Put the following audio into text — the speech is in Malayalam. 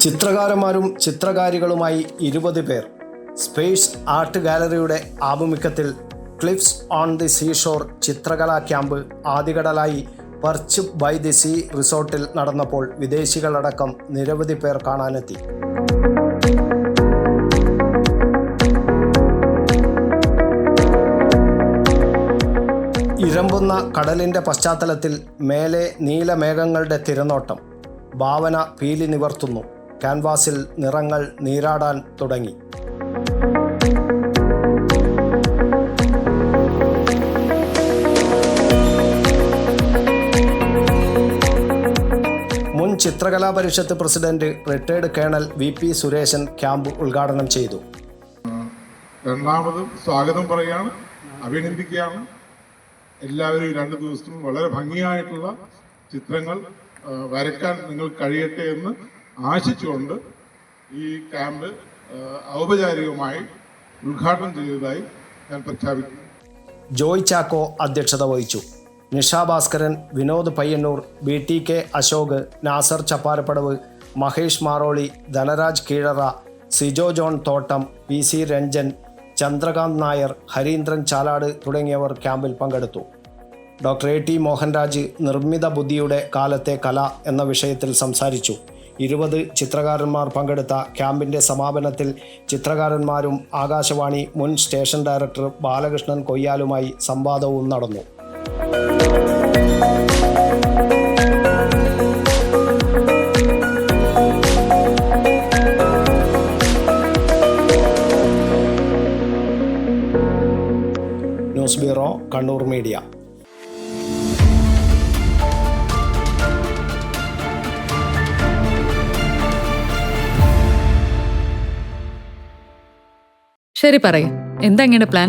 ചിത്രകാരന്മാരും ചിത്രകാരികളുമായി ഇരുപത് പേർ. സ്പേസ് ആർട്ട് ഗാലറിയുടെ ആഭിമുഖ്യത്തിൽ ക്ലിഫ്സ് ഓൺ ദി സീഷോർ ചിത്രകലാ ക്യാമ്പ് ആദ്യകടലായി പർച്ച് ബൈ ദി സീ റിസോർട്ടിൽ നടന്നപ്പോൾ വിദേശികളടക്കം നിരവധി പേർ കാണാനെത്തി. ഇരമ്പുന്ന കടലിന്റെ പശ്ചാത്തലത്തിൽ മേലെ നീലമേഘങ്ങളുടെ തിരനോട്ടം. ഭാവന പീലി നിവർത്തുന്നു. ക്യാൻവാസിൽ നിറങ്ങൾ നീരാടാൻ തുടങ്ങി. മുൻ Chitrakala Parishath president retired colonel V P Suresan camp ഉദ്ഘാടനം ചെയ്തു. രണ്ടാമതും സ്വാഗതം പറയുകയാണ്. അഭിനന്ദിക്കുകയാണ്. എല്ലാവരും രണ്ട് ദിവസവും വളരെ ഭംഗിയായിട്ടുള്ള ചിത്രങ്ങൾ വരയ്ക്കാൻ നിങ്ങൾ കഴിയട്ടെ എന്ന് ആശിച്ചുകൊണ്ട് ഈ ക്യാമ്പ് ഔപചാരികമായി ഉദ്ഘാടനം ചെയ്തതായി ഞാൻ പ്രഖ്യാപിക്കുന്നു. ജോയ് ചാക്കോ അധ്യക്ഷത വഹിച്ചു. Nisha Bhaskaran Vinod Payyanur B T K Ashok Nasar Chapparapadavu Mahesh Maroli Dhanaraj Keezhara Sijo John Thottam P C Ranjan Chandrakanth Nair Harindran Chalad തുടങ്ങിയവർ ക്യാമ്പിൽ പങ്കെടുത്തു. ഡോക്ടർ എ ടി മോഹൻരാജ് നിർമ്മിത ബുദ്ധിയുടെ കാലത്തെ കല എന്ന വിഷയത്തിൽ സംസാരിച്ചു. ഇരുപത് ചിത്രകാരന്മാർ പങ്കെടുത്ത ക്യാമ്പിന്റെ സമാപനത്തിൽ ചിത്രകാരന്മാരും ആകാശവാണി മുൻ സ്റ്റേഷൻ ഡയറക്ടർ ബാലകൃഷ്ണൻ കൊയ്യാലുമായി സംവാദവും നടന്നു. Bureau Kannur media. ശരി പറയും. എന്താ ഇങ്ങനെ പ്ലാൻ